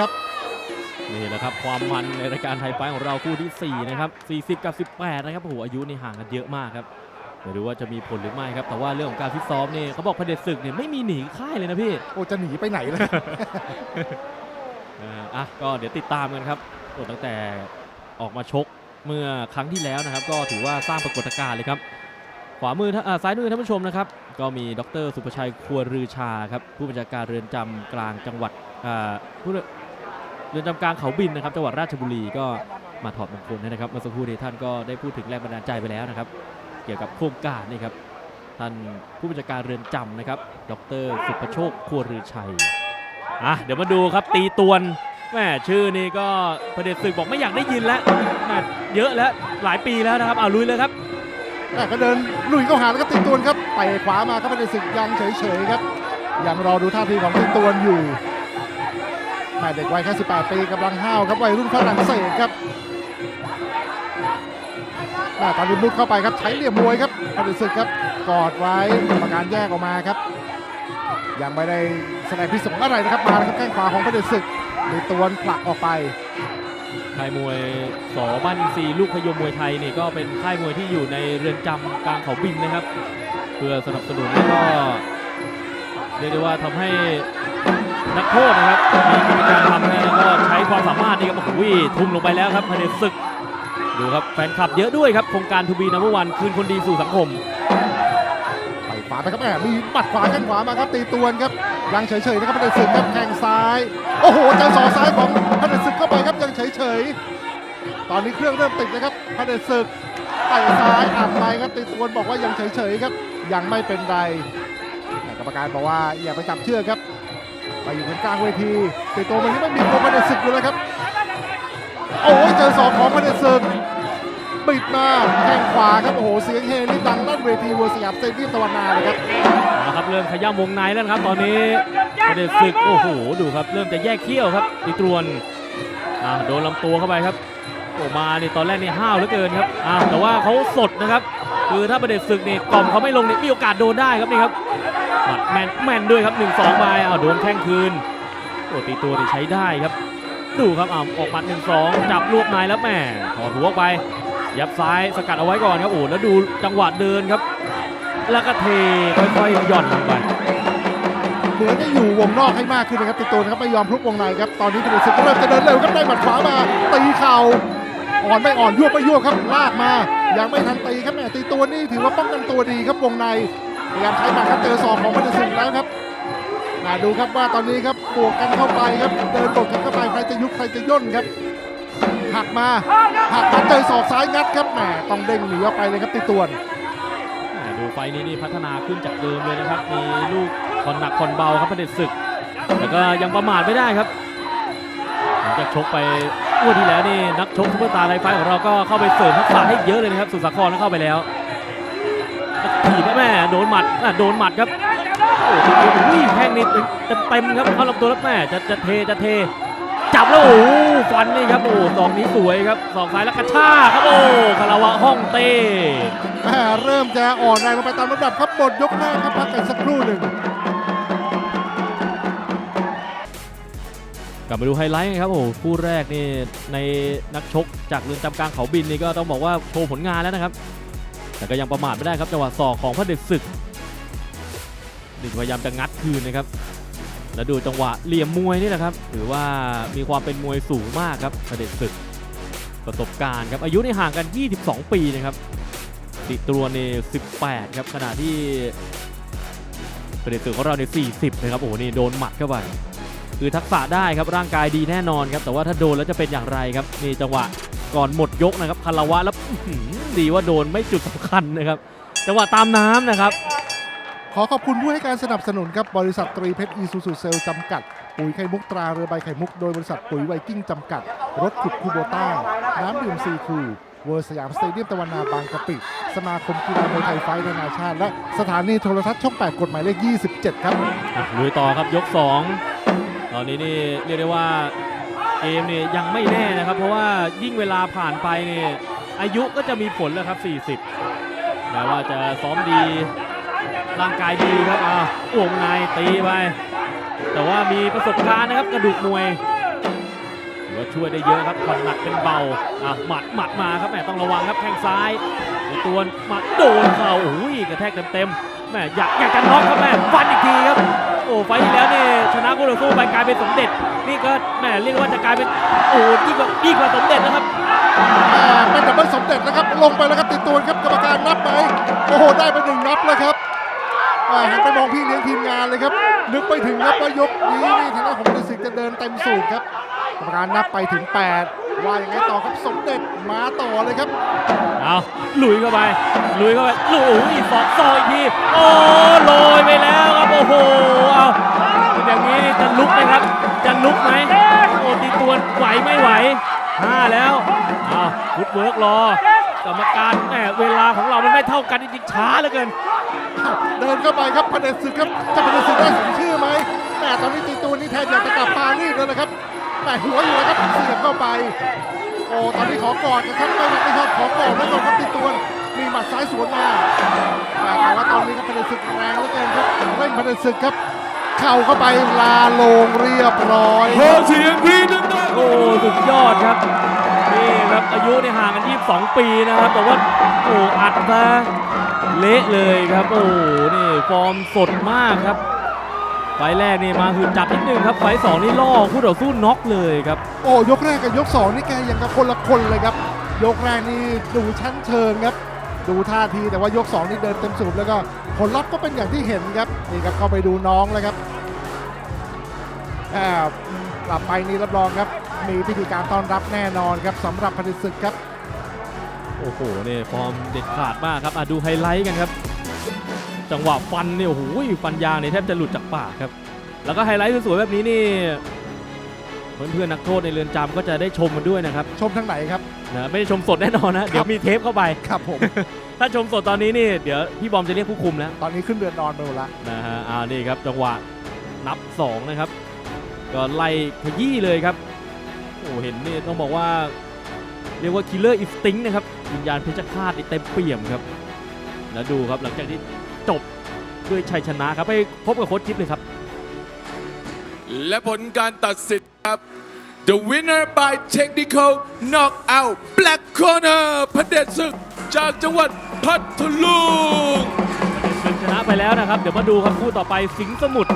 ครับนี่แหละครับความมันในรายการไทยไฟท์ของเราคู่ที่ 4 นะครับ 40 กับ 18 นะครับโอ้โหอายุนี่ห่างกันเยอะมากครับไม่รู้ว่าจะมีผลหรือไม่ครับ แต่ว่าเรื่องของการฟิตซ้อมนี่เขาบอกพระเดชศึกเนี่ยไม่มีหนีค่ายเลยนะพี่ โอ้จะหนีไปไหนล่ะเอ่ออะก็เดี๋ยวติดตามกันครับโอ้ตั้งแต่ออกมาชกเมื่อครั้งที่แล้วนะครับ ก็ถือว่าสร้างปรากฏการณ์เลยครับ ขวามือท่านอ่าซ้ายมือท่านผู้ชมนะครับ ก็มีดรสุประชัยครัวรือชาครับผู้บัญชาการเรือนจำกลางจังหวัดอ่าผู้ เรือนจำกลางเขาบินนะครับจังหวัดราชบุรีก็มาถอดมงคลให้นะครับเมื่อสักครู่นี้ท่านก็ได้พูดถึงแรงบันดาลใจไปแล้วนะครับ เกี่ยวกับโครงการนี่ครับท่านผู้บัญชาการเรือนจำนะครับ ดรสุประโชคครัวรือชัยอะเดี๋ยวมาดูครับตีตวนแม่ชื่อนี่ก็ประเด็จศึกบอกไม่อยากได้ยินแล้วแม่เยอะแล้วหลายปีแล้วนะครับเอาลุยเลยครับแต่ก็เดินลุยเข้าหาแล้วก็ติดตวนครับไปขวามาก็ไม่ได้สึกยังเฉยๆครับยังรอดูท่าทีของติดตวนอยู่ แม่เด็กวัยแค่18 ปีกำลังห้าวครับวัยรุ่นฝรั่งเศสครับแม่ตอนนี้มุดเข้าไปครับใช้เหลี่ยมมวยครับพอดีสึกครับกอดไว้กรรมการแยกออกมาครับ ยังไม่ได้แสดงพิสงอะไรนะครับมาครับแข้งขวาของพระเดชศึกติดตวนผลักออกไปค่ายมวยสอบ้านอินซีลูกพยมมวยไทยนี่ก็เป็นค่ายมวยที่อยู่ในเรือนจำกลางเขาบินนะครับ เพื่อสนับสนุนแล้วก็เรียกได้ว่าทำให้ นักโทษนะครับมีกิจกรรมทำนะแล้วก็ใช้ความสามารถนี่ครับโอ้โหทุ่มลงไปแล้วครับภายในศึกดูครับแฟนคลับเยอะด้วยครับโครงการทูบีนัมเบอร์วันคืนคนดีสู่สังคมไปขวาไปครับแหมมีหมัดขวาแข้งขวามาครับตีตวนครับยังเฉยๆนะครับพเดชศึกครับแข้งซ้ายโอ้โหเจอศอกซ้ายของพเดชศึกเข้าไปครับยังเฉยๆตอนนี้เครื่องเริ่มติดนะครับพเดชศึกเตะซ้ายอัดไปครับตีตวนบอกว่ายังเฉยๆครับยังไม่เป็นไรแต่กรรมการบอกว่าอย่าไปจับเชือกครับ ไปอยู่บนกลางเวทีตีตัวมันยังไม่มีตัวพระเดศึกอยู่เลยครับ โอ้ยเจอศอกของพระเดศึกปิดมาแข้งขวาครับโอ้โหเสียงเฮนี่ดังลั่นเวทีวอร์สยามเตเดียมตะวันนาเลยครับนะครับเริ่มขย้ำวงในแล้วนครับ ตอนนี้ประเดศึกโอ้โหดูครับ เริ่มจะแยกเขี้ยวครับตีตรวนอ่าโดนลำตัวเข้าไปครับโอ้มาเนี่ตอนแรกนี่ห้าวเหลือเกินครับอ่าแต่ว่าเขาสดนะครับ คือถ้าประเด็นศึกนี่กล่อมเขาไม่ลงนี่มีโอกาสโดนได้ครับนี่ครับ หมัดแมนแมนด้วยครับ1นสองไปอ้าวโดนแข้งคืนโอ้ตีตัวนี่ใช้ได้ครับ ดูครับอ้าวออกหมัด1นสองจับรวบในแล้วแหม่ถอดหัวไป ยับซ้ายสกัดเอาไว้ก่อนครับโอ้แล้วดูจังหวะเดินครับ แล้วก็เทค่อยๆหย่อนลงไปเหมือนจะอยู่วงนอกให้มากขึ้นนะครับติดตัวนะครับไม่ยอมพลุกวงในครับตอนนี้พระเดชศึกเริ่มจะเดินเร็วครับได้หมัดขวามาตีเข่าอ่อนไม่อ่อนยั่วไม่ยวครับลากมายังไม่ทันตีครับแหมตีตัวนี่ถือว่าป้องกันตัวดีครับวงใน พยายามใช้หมัดครับเจอศอกของพระเดชศึกแล้วครับมาดูครับว่าตอนนี้ครับบวกกันเข้าไปครับเดินบวกกันเข้าไปใครจะยุบใครจะย่นครับหักมาหักมาเจอศอกซ้ายงัดครับแหมต้องเด้งหนีออกไปเลยครับตีตวนดูไฟนี้นี่พัฒนาขึ้นจากเดิมเลยนะครับมีลูกผ่อนหนักผ่อนเบาครับประเด็นศึกแต่ก็ยังประมาทไม่ได้ครับหลังจากชกไปอ้วนที่แล้วนี่นักชกซุปเปอร์สตาไทยไฟของเราก็เข้าไปเสริมทักษะให้เยอะเลยนะครับสุสาครก็เข้าไปแล้ว ถีบแม่โดนหมัดอะโดนหมัดครับโอ้โหแข้งนี่เต็มครับเข้าลำตัวแล้วแม่จะจะเทจะเท จับแล้วโอ้ฟันนี่ครับโอ้สองนี้สวยครับสองซ้ายแล้วกระชากครับโอ้คาราวะห้องเต้แม่เริ่มจะอ่อนแรงลงไปตามลำดับครับหมดยกแรกครับพักกันสักครู่หนึ่งกลับมาดูไฮไลท์กันครับโอ้คู่แรกนี่ในนักชกจากเรือนจำกลางเขาบินนี่ก็ต้องบอกว่าโชว์ผลงานแล้วนะครับ แต่ก็ยังประมาทไม่ได้ครับจังหวะศอกของพระเด็จศึกนี่พยายามจะงัดคืนนะครับ แล้วดูจังหวะเหลี่ยมมวยนี่แหละครับถือว่ามีความเป็นมวยสูงมากครับพระเด็จศึกประสบการณ์ครับอายุในห่างกัน 22 ปีนะครับติตัวนี่18 ครับขณะที่พระเด็จศึกของเราเนี่ย40 นะครับโอ้โหนี่โดนหมัดเข้าไปคือทักษะได้ครับร่างกายดีแน่นอนครับแต่ว่าถ้าโดนแล้วจะเป็นอย่างไรครับนี่จังหวะ ก่อนหมดยกนะครับคาราวะแล้วอื้อหือดีว่าโดนไม่จุดสำคัญนะครับจังหวะตามน้ำนะครับ ขอขอบคุณผู้ให้การสนับสนุนครับบริษัทตรีเพชรอีซูซูเซลจำกัด ปุ๋ยไข่มุกตราเรือใบไข่มุกโดยบริษัทปุ๋ยไวกิ้งจำกัด รถขุดคูโบต้า น้ำดื่มซีคูเวอร์สยามสเตเดียมตะวันนาบางกะปิ สมาคมกีฬามวยไทยไฟท์นานาชาติ และสถานีโทรทัศน์ช่อง 8 กฎหมายเลข 27 ครับลุยต่อครับยก 2 ตอนนี้นี่เรียกได้ว่า เกมเนี่ยยังไม่แน่นะครับ เพราะว่ายิ่งเวลาผ่านไปเนี่ยอายุก็จะมีผลแล้วครับ 40แม้ว่าจะซ้อมดีร่างกายดีครับอ่าวงในตีไป แต่ว่ามีประสบการณ์นะครับกระดูกมวยถือว่าช่วยได้เยอะครับผ่อนหนักเป็นเบาอะหมัดหมัดมาครับแหมต้องระวังครับแข้งซ้ายตัวหมัดโดนเข่าโอ้ยกระแทกเต็มๆแหมอยากอยากจะน็อกครับแหมฟันอีกทีครับ อ้ไฟที่แล้วนี่ชนะคู่ต่อสู้ไปกลายเป็นสมเด็จ นี่ก็แหมเรียกว่าจะกลายเป็นโอ้ยิ่งกว่ายิ่งกว่าสมเด็จนะครับเป็นดับเบิลสมเด็จนะครับ ลงไปแล้วครับติดตัวครับกรรมการนับไหมโอ้โหได้ไปหนึ่งนับแล้วครับหันไปมองพี่เลี้ยงทีมงานเลยครับนึกไปถึงครับว่ายกนี้นี่ทางด้านของพันธสิงห์จะเดินเต็มสูบครับกรรมการนับไปถึง 8 ว่าอย่างไงต่อครับสมเด็จมาต่อเลยครับ เอาลุยเข้าไป ลุยเข้าไปลุยอีกสองซอยอีกที โอ้โรยไปแล้วครับ โอ้โห เอาเป็นอย่างนี้นี่จะลุกไหมครับ จะลุกไหมโอ้ตีตวนไหวไม่ไหวห้าแล้วเอาฟุตเวิร์กรอกรรมการแหมเวลาของเรามันไม่เท่ากันจริงๆช้าเหลือเกิน เดินเข้าไปครับพันธศึกครับจะพันธศึกได้สมชื่อไหมแต่ตอนนี้ตีตัวนี้แทนอยากจะกลับปารีสแล้วนะครับ แต่หัวอยู่แล้วครับเสียบเข้าไป โอ้ตอนนี้ขอกอดกันครับไม่ไม่ชอบขอกอดแล้วก่อนครับตีตัวมีหมัดซ้ายสวนมาแต่ว่าตอนนี้ครับพันศึกแรงเหลือเกินครับเร่งพันศึกครับ เข่าเข้าไปลาลงเรียบร้อยขอเสียงกรี๊ดดังๆโอ้สุดยอดครับนี่ครับอายุเนี่ยห่างกัน 22 ปีนะครับ แต่ว่าโอ้อัดซะเละเลยครับ โอ้นี่ฟอร์มสดมากครับ ไฟล์แรกนี่มาคือจัดนิดนึงครับ ไฟล์สองนี่ล่อคู่ต่อสู้น็อกเลยครับ โอ้ยกแรกกับยกสองนี่แกยังกับคนละคนเลยครับ ยกแรกนี่ดูชั้นเชิงครับ ดูท่าทีแต่ว่ายกสองนี่เดินเต็มสูบแล้วก็ผลลัพธ์ก็เป็นอย่างที่เห็นครับนี่ครับเข้าไปดูน้องแล้วครับอ่ากลับไปนี่รับรองครับ มีพิธีการต้อนรับแน่นอนครับสำหรับพันธศึกครับ โอ้โหนี่ฟอร์มเด็ดขาดมากครับอะดูไฮไลท์กันครับ จังหวะฟันเนี่ยโอ้โหฟันยางเนี่ยแทบจะหลุดจากปากครับ แล้วก็ไฮไลท์สวยๆแบบนี้นี่เพื่อนๆนักโทษในเรือนจำก็จะได้ชมมันด้วยนะครับชมทางไหนครับ นะไม่ได้ชมสดแน่นอนนะ เดี๋ยวมีเทปเข้าไป ครับผม ถ้าชมสดตอนนี้นี่เดี๋ยวพี่บอมจะเรียกผู้คุมแล้วตอนนี้ขึ้นเรือนนอนไปหมดละ นะฮะอ่านี่ครับจังหวะนับ2นะครับ ก็ไล่ขยี้เลยครับโอ้เห็นนี่ต้องบอกว่า เรียกว่าคิลเลอร์อินสติ้งนะครับวิญญาณเพชฌฆาตนี่เต็มเปี่ยมครับ แล้วดูครับหลังจากที่ จบด้วยชัยชนะครับ ไปพบกับโค้ชจิ๊บเลยครับ และผลการตัดสินครับ The winner by technical knockout black corner พระเดชศึกจากจังหวัดพัทลุงศึกชนะไปแล้วนะครับ เดี๋ยวมาดูครับคู่ต่อไปสิงห์สมุทร